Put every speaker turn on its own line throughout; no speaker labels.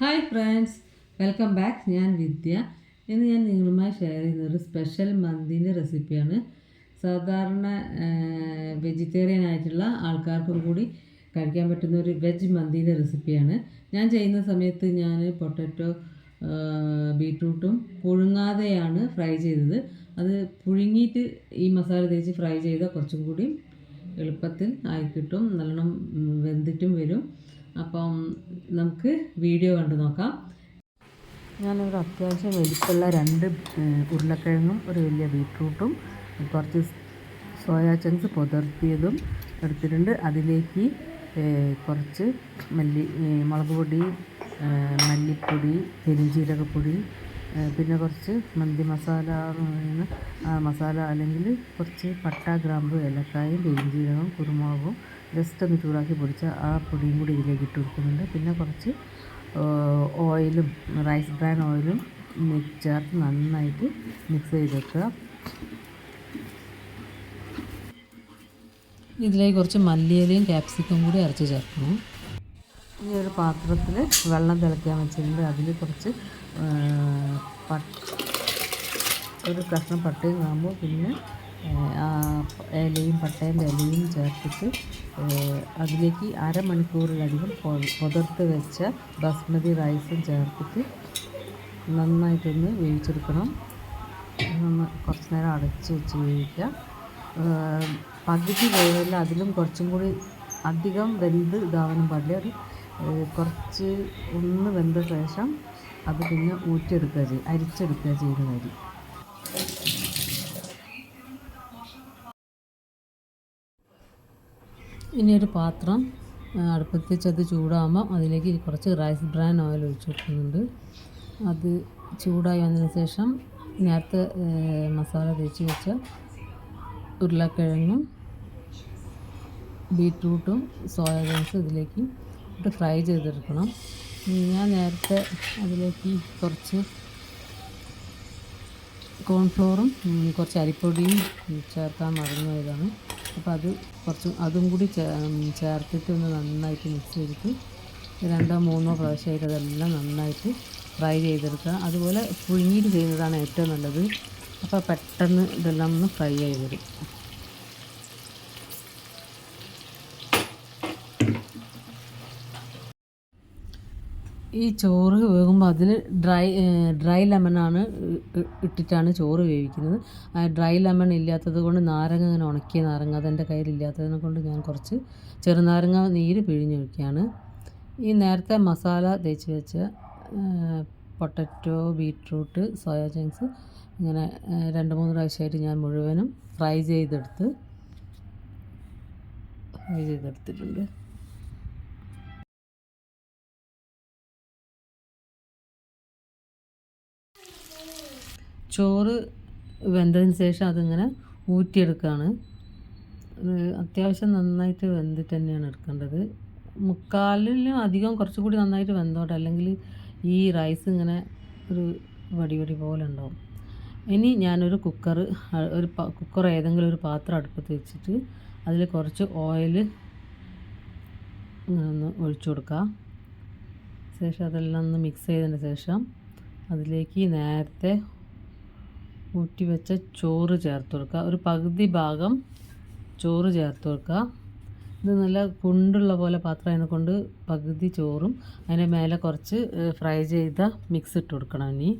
Hi friends welcome back ഞാൻ വിദ്യ. ഇന്ന് ഞാൻ നിങ്ങളുമായി ഷെയർ ചെയ്യുന്ന ഒരു സ്പെഷ്യൽ മന്തിന്റെ റെസിപ്പിയാണ് സാധാരണ വെജിറ്റേറിയൻ ആയിട്ടുള്ള ആൾക്കാർക്കും കൂടി കഴിക്കാൻ പറ്റുന്ന ഒരു വെജ് മന്തിന്റെ റെസിപ്പിയാണ് ഞാൻ ചെയ്യുന്ന സമയത്ത് ഞാൻ പൊട്ടറ്റോ ബീട്രൂട്ടും പുഴുങ്ങാതെയാണ് ഫ്രൈ ചെയ്തത്. അത് പുഴുങ്ങിയിട്ട് ഈ മസാല തേച്ച് ഫ്രൈ ചെയ്താൽ കുറച്ചും കൂടി എളുപ്പത്തിൽ ആയി കിട്ടും. നല്ലോണം വെന്തിട്ടും വരും. അപ്പം നമുക്ക് വീഡിയോ കണ്ടു നോക്കാം. ഞാനൊരു അത്യാവശ്യം വലിപ്പുള്ള രണ്ട് ഉരുളക്കിഴങ്ങും ഒരു വലിയ ബീട്രൂട്ടും കുറച്ച് സോയാ ചങ്ക്സ് പുതർത്തിയതും എടുത്തിട്ടുണ്ട്. അതിലേക്ക് കുറച്ച് മല്ലി മുളക് പൊടി മല്ലിപ്പൊടി പെരിഞ്ചീരകപ്പൊടി പിന്നെ കുറച്ച് മന്തി മസാല എന്ന് പറയുന്ന മസാല അല്ലെങ്കിൽ കുറച്ച് പട്ട ഗ്രാമ്പ് ഏലക്കായും പെരുംജീരകം കുരുമുളകും ജസ്റ്റ് ഒന്ന് ചൂടാക്കി പൊടിച്ച ആ പൊടിയും കൂടി ഇതിലേക്ക് ഇട്ട് കൊടുക്കുന്നുണ്ട്. പിന്നെ കുറച്ച് ഓയിലും റൈസ് ബ്രാൻ ഓയിലും മിക്സ് ചേർത്ത് നന്നായിട്ട് മിക്സ് ചെയ്ത് വെക്കുക. ഇതിലേക്ക് കുറച്ച് മല്ലിയിലയും ക്യാപ്സിക്കും കൂടി അരച്ച് ചേർക്കണം. ഈ ഒരു പാത്രത്തിൽ വെള്ളം തിളയ്ക്കാൻ വെച്ചിട്ടുണ്ട്. അതിൽ കുറച്ച് ഒരു കഷ്ണം പട്ടയും കാമ്പും പിന്നെ ഇലയും പട്ടേന്റെ ഇലയും ചേർത്തിട്ട് അതിലേക്ക് അരമണിക്കൂറിലധികം പുതർത്ത് വെച്ച ബസ്മതി റൈസും ചേർത്തിട്ട് നന്നായിട്ടൊന്ന് വേവിച്ചെടുക്കണം. കുറച്ച് നേരം അടച്ച് വെച്ച് വേവിക്കുക. ഏഹ്, പകുതി വേവില്ല അതിലും കുറച്ചും കൂടി അധികം വെന്ത് ഇതാവാനും പാടില്ല. ഒരു കുറച്ച് ഒന്ന് വെന്ത ശേഷം അത് പിന്നെ ഊറ്റിയെടുക്കുക ചെയ്യും അരിച്ചെടുക്കുക ചെയ്യുന്ന അരി. ഇനി ഒരു പാത്രം അടുപ്പത്ത് അത് ചൂടാകുമ്പോൾ അതിലേക്ക് കുറച്ച് റൈസ് ബ്രാൻ ഓയിൽ ഒഴിച്ച് കൊടുക്കുന്നുണ്ട്. അത് ചൂടായി വന്നതിന് ശേഷം നേരത്തെ മസാല തേച്ച് വെച്ച ഉരുളക്കിഴങ്ങും ബീട്രൂട്ടും സോയാബീൻസും ഇതിലേക്ക് ഇട്ട് ഫ്രൈ ചെയ്തെടുക്കണം. ഞാൻ നേരത്തെ അതിലേക്ക് കുറച്ച് കോൺഫ്ലോറും കുറച്ച് അരിപ്പൊടിയും ചേർക്കാൻ മറന്നു പോയതാണ്. അപ്പോൾ അത് കുറച്ച് അതും കൂടി ചേർത്തിട്ട് ഒന്ന് നന്നായിട്ട് മിക്സ് ചെയ്തിട്ട് രണ്ടോ മൂന്നോ പ്രാവശ്യമായിട്ട് അതെല്ലാം നന്നായിട്ട് ഫ്രൈ ചെയ്തെടുക്കുക. അതുപോലെ പുഴുങ്ങിയിട്ട് ചെയ്യുന്നതാണ് ഏറ്റവും നല്ലത്. അപ്പോൾ പെട്ടെന്ന് ഇതെല്ലാം ഒന്ന് ഫ്രൈ ആയി വരും. ഈ ചോറ് വേകുമ്പോൾ അതിൽ ഡ്രൈ ഡ്രൈ ലെമണാണ് ഇട്ടിട്ടാണ് ചോറ് വേവിക്കുന്നത്. ഡ്രൈ ലെമൺ ഇല്ലാത്തത് കൊണ്ട് നാരങ്ങ അങ്ങനെ ഉണക്കിയ നാരങ്ങ അതെന്റെ കയ്യിലില്ലാത്തതിനെ കൊണ്ട് ഞാൻ കുറച്ച് ചെറുനാരങ്ങ നീര് പിഴിഞ്ഞൊഴിക്കുകയാണ്. ഈ നേരത്തെ മസാല തേച്ച് വെച്ച പൊട്ടറ്റോ ബീട്രൂട്ട് സോയ ചങ്ക്സ് ഇങ്ങനെ രണ്ട് മൂന്ന് പ്രാവശ്യമായിട്ട് ഞാൻ മുഴുവനും ഫ്രൈ ചെയ്തെടുത്ത് ഫ്രൈ ചെയ്തെടുത്തിട്ടുണ്ട്. ചോറ് വെന്തതിന് ശേഷം അതിങ്ങനെ ഊറ്റിയെടുക്കുകയാണ്. അത്യാവശ്യം നന്നായിട്ട് വെന്തിട്ട് തന്നെയാണ് എടുക്കേണ്ടത്. മുക്കാലിലും അധികം കുറച്ചും കൂടി നന്നായിട്ട് വെന്തോട്ടെ അല്ലെങ്കിൽ ഈ റൈസ് ഇങ്ങനെ ഒരു വടി വടി പോലെ ഉണ്ടാവും. ഇനി ഞാനൊരു കുക്കർ ഒരു കുക്കർ ഏതെങ്കിലും ഒരു പാത്രം അടുപ്പത്ത് വെച്ചിട്ട് അതിൽ കുറച്ച് ഓയിൽ ഒന്ന് ഒഴിച്ചു കൊടുക്കുക. ശേഷം അതെല്ലാം ഒന്ന് മിക്സ് ചെയ്തതിന് ശേഷം അതിലേക്ക് നേരത്തെ ഊറ്റി വെച്ച ചോറ് ചേർത്ത് കൊടുക്കുക. ഒരു പകുതി ഭാഗം ചോറ് ചേർത്ത് കൊടുക്കുക. ഇത് നല്ല കുണ്ടുള്ള പോലെ പാത്രം അതിനെ കൊണ്ട് പകുതി ചോറും അതിന്റെ മേലെ കുറച്ച് ഫ്രൈ ചെയ്ത മിക്സ് ഇട്ട് കൊടുക്കണം ഇനി.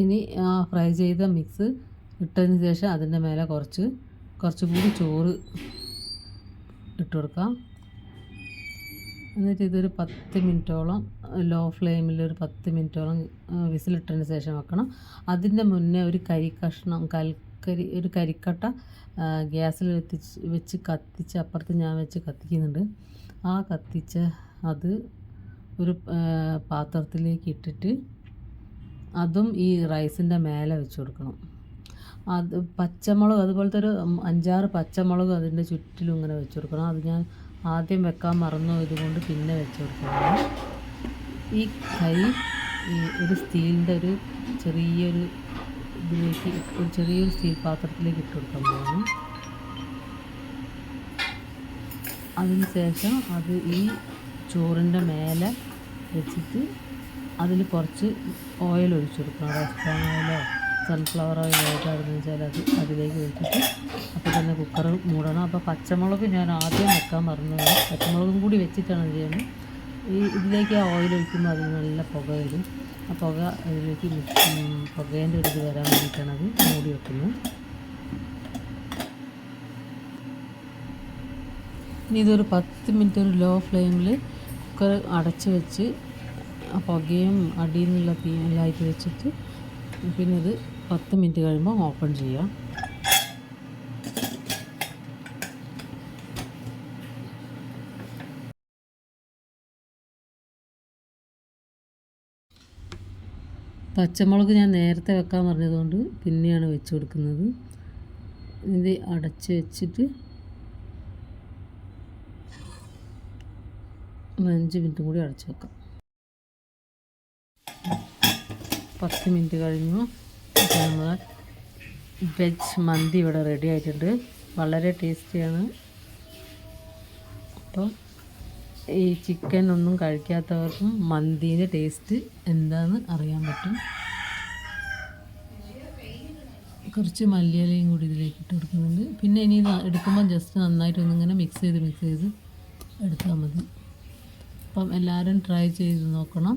ഇനി ആ ഫ്രൈ ചെയ്ത മിക്സ് ഇട്ടതിന് ശേഷം അതിന്റെ മേലെ കുറച്ച് കുറച്ചും കൂടി ചോറ് ഇട്ട് കൊടുക്കാം. എന്നിട്ട് ഇതൊരു പത്ത് മിനിറ്റോളം ലോ ഫ്ലെയിമിൽ ഒരു പത്ത് മിനിറ്റോളം വിസിലിട്ടതിന് ശേഷം വെക്കണം. അതിന്റെ മുന്നേ ഒരു കരി കഷ്ണം കൽക്കരി ഒരു കരിക്കട്ട ഗ്യാസിൽ എത്തിച്ച് വെച്ച് കത്തിച്ച് അപ്പുറത്ത് ഞാൻ വെച്ച് കത്തിക്കുന്നുണ്ട്. ആ കത്തിച്ച അത് ഒരു പാത്രത്തിലേക്ക് ഇട്ടിട്ട് അതും ഈ റൈസിന്റെ മേലെ വെച്ച് കൊടുക്കണം. അത് പച്ചമുളക് അതുപോലത്തെ ഒരു അഞ്ചാറ് പച്ചമുളക് അതിന്റെ ചുറ്റിലും ഇങ്ങനെ വെച്ച് കൊടുക്കണം. അത് ഞാൻ ആദ്യം വെക്കാൻ മറന്നു ഇതുകൊണ്ട് പിന്നെ വെച്ച് കൊടുക്കണം ഈ ഈ ഒരു സ്റ്റീലിന്റെ ഒരു ചെറിയൊരു ഇതിലേക്ക് ഒരു ചെറിയൊരു സ്റ്റീൽ പാത്രത്തിലേക്ക് ഇട്ട് കൊടുക്കാൻ പോകണം അതിന് ശേഷം അത് ഈ ചോറിന്റെ മേലെ വെച്ചിട്ട് അതിൽ കുറച്ച് ഓയിൽ ഒഴിച്ചു കൊടുക്കണം റെസ്റ്റോറൻ ഓയിലോ സൺഫ്ലവർ ഓയിലോ ആയിട്ടായിരുന്നു വെച്ചാൽ അത് അതിലേക്ക് ഒഴിച്ചിട്ട് അപ്പോൾ തന്നെ കുക്കർ മൂടണം. അപ്പോൾ പച്ചമുളക് ഞാൻ ആദ്യം വെക്കാൻ പറഞ്ഞത് പച്ചമുളകും കൂടി വെച്ചിട്ടാണ് ചെയ്യുന്നത്? ഈ ഇതിലേക്ക് ആ ഓയിൽ ഒഴിക്കുമ്പോൾ അതിന് നല്ല പുക വരും. ആ പുക അതിലേക്ക് പുകേന്റെ ഒരു ഇത് വരാൻ വേണ്ടിയിട്ടാണ് അത് മൂടി വെക്കുന്നത്. ഇനി ഇതൊരു പത്ത് മിനിറ്റ് ഒരു ലോ ഫ്ലെയിമിൽ കുക്കർ അടച്ച് വെച്ച് ആ പുകയും അടിയിൽ നിന്നുള്ള തീ എല്ലായിട്ട് വെച്ചിട്ട് പിന്നെ ഇത് പത്ത് മിനിറ്റ് കഴിയുമ്പോൾ ഓപ്പൺ ചെയ്യാം. പച്ചമുളക് ഞാൻ നേരത്തെ വെക്കാൻ പറഞ്ഞതുകൊണ്ട് പിന്നെയാണ് വെച്ച് കൊടുക്കുന്നത്. ഇത് അടച്ച് വെച്ചിട്ട് അഞ്ച് മിനിറ്റും കൂടി അടച്ച് വെക്കാം. പത്ത് മിനിറ്റ് കഴിഞ്ഞു. നമ്മൾ വെജ് മന്തി ഇവിടെ റെഡി ആയിട്ടുണ്ട്. വളരെ ടേസ്റ്റിയാണ് അപ്പോൾ ഈ ചിക്കൻ ഒന്നും കഴിക്കാത്തവർക്കും മന്തീന്റെ ടേസ്റ്റ് എന്താണെന്ന് അറിയാൻ പറ്റും. കുറച്ച് മല്ലിയിലയും കൂടി ഇതിലേക്ക് ഇട്ട് കൊടുക്കുന്നുണ്ട്. പിന്നെ ഇനി എടുക്കുമ്പോൾ ജസ്റ്റ് നന്നായിട്ട് ഒന്നിങ്ങനെ മിക്സ് ചെയ്ത് മിക്സ് ചെയ്ത് എടുത്താൽ മതി. അപ്പം എല്ലാവരും ട്രൈ ചെയ്ത് നോക്കണം.